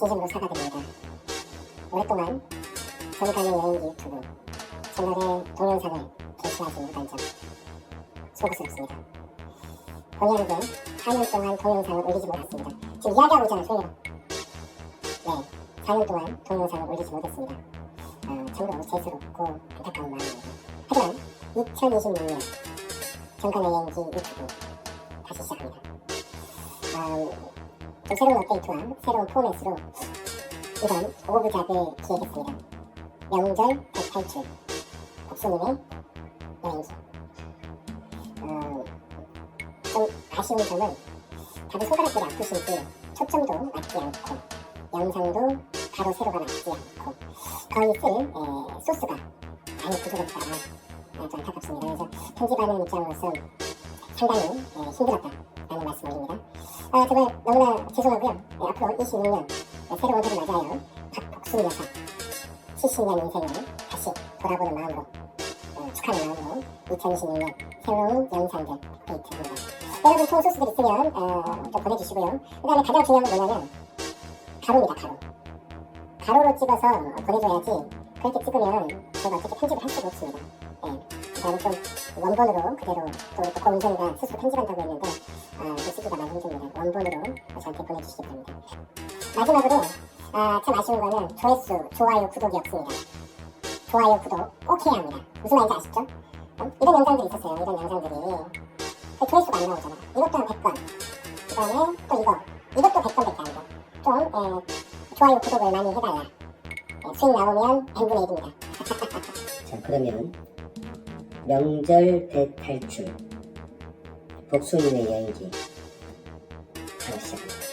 진심으로 사과드립니다. 오랫동안 전가는 여행기 유튜브 채널의 동영상을 게시하지 못한 점 송구스럽습니다. 본의 아니게 4년 동안 동영상을 올리지 못했습니다. 지금 이야기하고 있잖아요, 소희랑. 네, 4년 동안 동영상을 올리지 못했습니다. 어, 참으로 재수롭고 안타까운 마음입니다. 하지만 2026년 정간의 여행기 유튜브 다시 시작합니다. 음, 좀 새로운 업데이트와 새로운 포맷으로 이번 오브작을 기획했습니다. 명절 대탈출 복수님의 여행기 어, 좀 아쉬운 점은 다들 손가락들이 아프신지 초점도 맞지 않고 영상도 바로 세로가 맞지 않고 거의 쓸 에, 소스가 많이 부족했다가 아, 좀 안타깝습니다. 그래서 편집하는 입장으로서 상당히 에, 힘들었다 라는 말씀 올립니다. 아, 정말 너무나 죄송하고요. 네, 앞으로 26년 네, 새로운 해를 맞아요. 박복순 여사 70년 인생을 다시 돌아보는 마음으로 어, 축하하는 마음으로 2026년 새로운 영상들 업데이트합니다. 여러분 좋은 소스들 있으면 어, 좀 보내주시고요. 그 다음에 가장 중요한 건 뭐냐면 가로입니다. 가로. 가로로 찍어서 보내줘야지 그렇게 찍으면 제가 어떻게 편집을 할 수가 없습니다. 예. 그 다음에 좀 원본으로 그대로 또, 또 고은정이가 스스로 편집한다고 했는데 아, 그 쓰기가 많이 힘듭니다. 원본으로 저한테 보내주시기 바랍니다. 마지막으로 아, 참 아쉬운 거는 조회수, 좋아요, 구독이 없습니다. 좋아요, 구독 꼭 해야 합니다. 무슨 말인지 아시죠? 어? 이런 영상들이 있었어요. 이런 영상들이 그 조회수가 안 나오잖아. 이것도 한 100건. 그 다음에 또 이거. 이것도 100건밖에 안 돼. 좀 에, 좋아요, 구독을 많이 해달라. 에, 수익 나오면 n분의 1입니다. 자 그러면 명절 대탈출 복수님의 여행기 바로 시작합니다.